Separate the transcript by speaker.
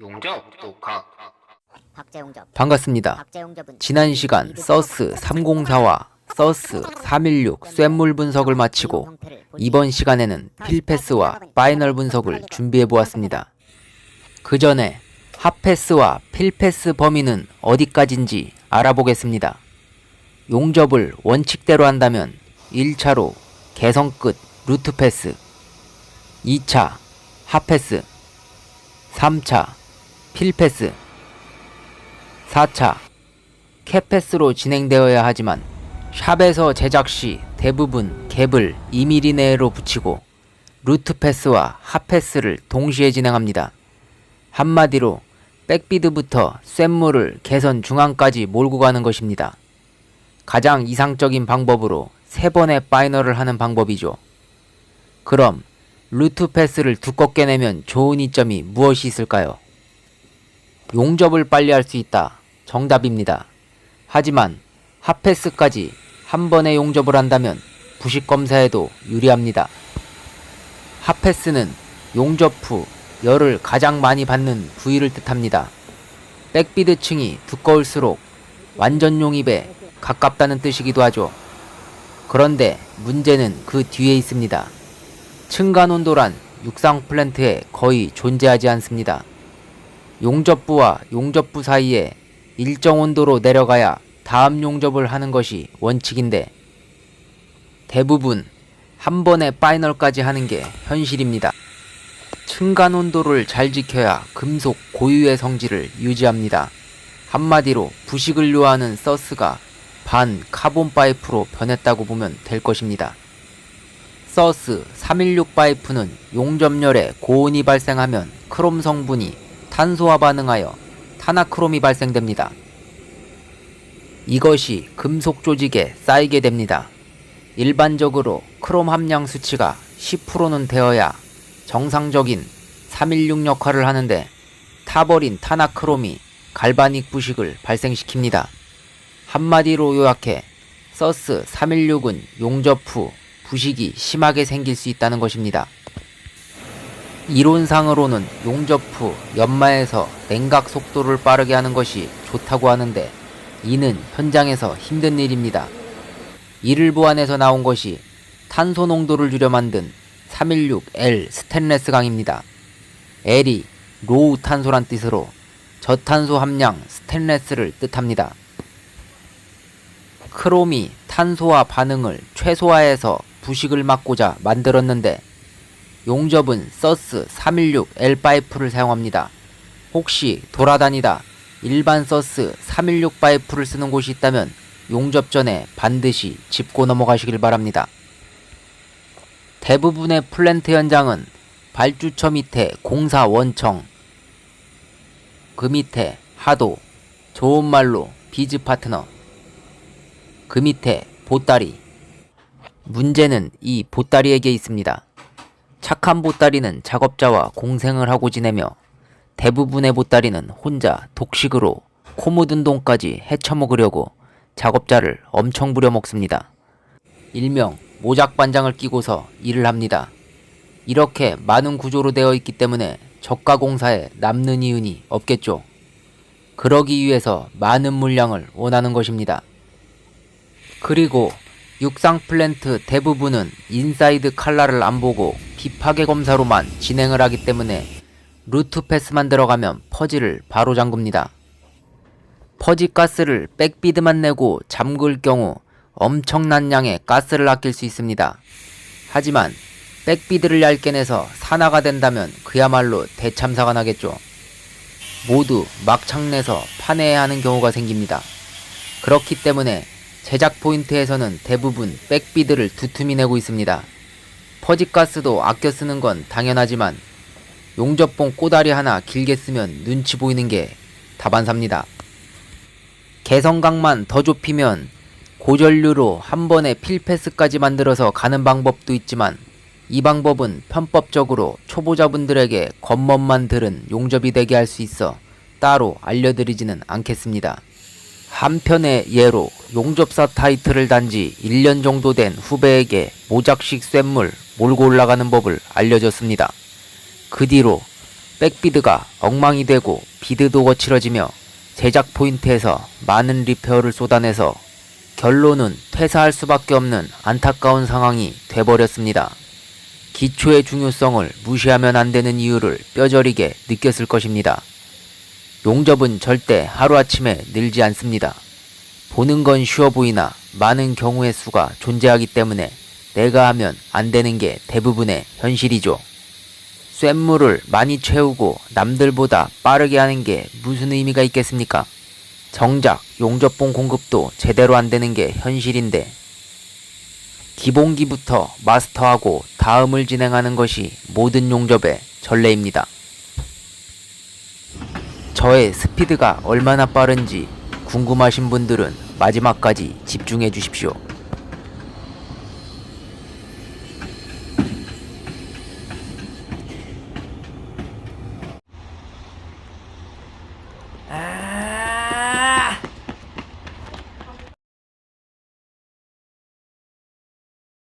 Speaker 1: 용접 독학
Speaker 2: 박재용접
Speaker 3: 반갑습니다.
Speaker 2: 박재용접은
Speaker 3: 지난 시간 서스 304와 서스 316 쇳물 분석을 마치고 이번 시간에는 필패스와 파이널 분석을 준비해 보았습니다. 그 전에 핫패스와 필패스 범위는 어디까지인지 알아보겠습니다. 용접을 원칙대로 한다면 1차로 개성 끝 루트 패스 2차 핫패스 3차 필패스 4차 캡패스로 진행되어야 하지만 샵에서 제작 시 대부분 갭을 2mm 내로 붙이고 루트 패스와 핫패스를 동시에 진행합니다. 한마디로 백비드부터 쇳물을 개선 중앙까지 몰고 가는 것입니다. 가장 이상적인 방법으로 세 번의 파이널을 하는 방법이죠. 그럼 루트 패스를 두껍게 내면 좋은 이점이 무엇이 있을까요? 용접을 빨리 할 수 있다. 정답입니다. 하지만 핫패스까지 한 번에 용접을 한다면 부식 검사에도 유리합니다. 핫패스는 용접 후 열을 가장 많이 받는 부위를 뜻합니다. 백비드 층이 두꺼울수록 완전 용입에 가깝다는 뜻이기도 하죠. 그런데 문제는 그 뒤에 있습니다. 층간 온도란 육상 플랜트에 거의 존재하지 않습니다. 용접부와 용접부 사이에 일정 온도로 내려가야 다음 용접을 하는 것이 원칙인데 대부분 한 번에 파이널까지 하는 게 현실입니다. 층간 온도를 잘 지켜야 금속 고유의 성질을 유지합니다. 한마디로 부식을 요하는 서스가 반 카본 파이프로 변했다고 보면 될 것입니다. 서스 316 파이프는 용접열에 고온이 발생하면 크롬 성분이 탄소와 반응하여 타나크롬이 발생됩니다. 이것이 금속 조직에 쌓이게 됩니다. 일반적으로 크롬 함량 수치가 10%는 되어야 정상적인 316 역할을 하는데 타버린 타나크롬이 갈바닉 부식을 발생시킵니다. 한마디로 요약해 서스 316은 용접 후 부식이 심하게 생길 수 있다는 것입니다. 이론상으로는 용접 후 연마에서 냉각 속도를 빠르게 하는 것이 좋다고 하는데 이는 현장에서 힘든 일입니다. 이를 보완해서 나온 것이 탄소 농도를 줄여 만든 316L 스테인레스 강입니다. L이 로우 탄소란 뜻으로 저탄소 함량 스테인레스를 뜻합니다. 크롬이 탄소와 반응을 최소화해서 부식을 막고자 만들었는데 용접은 서스 316L 파이프를 사용합니다. 혹시 돌아다니다 일반 서스 316 파이프를 쓰는 곳이 있다면 용접 전에 반드시 짚고 넘어가시길 바랍니다. 대부분의 플랜트 현장은 발주처 밑에 공사 원청, 그 밑에 하도, 좋은 말로 비즈 파트너, 그 밑에 보따리. 문제는 이 보따리에게 있습니다. 착한 보따리는 작업자와 공생을 하고 지내며 대부분의 보따리는 혼자 독식으로 코 묻은 돈까지 헤쳐먹으려고 작업자를 엄청 부려먹습니다. 일명 모작반장을 끼고서 일을 합니다. 이렇게 많은 구조로 되어 있기 때문에 저가 공사에 남는 이윤이 없겠죠. 그러기 위해서 많은 물량을 원하는 것입니다. 그리고 육상 플랜트 대부분은 인사이드 칼라를 안 보고 비파괴 검사로만 진행을 하기 때문에 루트 패스만 들어가면 퍼지를 바로 잠굽니다. 퍼지 가스를 백비드만 내고 잠글 경우 엄청난 양의 가스를 아낄 수 있습니다. 하지만 백비드를 얇게 내서 산화가 된다면 그야말로 대참사가 나겠죠. 모두 막창 내서 파내야 하는 경우가 생깁니다. 그렇기 때문에 제작 포인트에서는 대부분 백비드를 두툼히 내고 있습니다. 퍼지가스도 아껴 쓰는 건 당연하지만 용접봉 꼬다리 하나 길게 쓰면 눈치 보이는 게 다반사입니다. 개성각만 더 좁히면 고전류로 한 번에 필패스까지 만들어서 가는 방법도 있지만 이 방법은 편법적으로 초보자분들에게 겉멋만 들은 용접이 되게 할 수 있어 따로 알려드리지는 않겠습니다. 한편의 예로 용접사 타이틀을 단지 1년 정도 된 후배에게 모작식 쇳물 몰고 올라가는 법을 알려줬습니다. 그 뒤로 백비드가 엉망이 되고 비드도 거칠어지며 제작 포인트에서 많은 리페어를 쏟아내서 결론은 퇴사할 수밖에 없는 안타까운 상황이 돼버렸습니다. 기초의 중요성을 무시하면 안 되는 이유를 뼈저리게 느꼈을 것입니다. 용접은 절대 하루아침에 늘지 않습니다. 보는 건 쉬워 보이나 많은 경우의 수가 존재하기 때문에 내가 하면 안 되는 게 대부분의 현실이죠. 쇳물을 많이 채우고 남들보다 빠르게 하는 게 무슨 의미가 있겠습니까? 정작 용접봉 공급도 제대로 안 되는 게 현실인데 기본기부터 마스터하고 다음을 진행하는 것이 모든 용접의 전례입니다. 저의 스피드가 얼마나 빠른지 궁금하신 분들은 마지막까지 집중해 주십시오.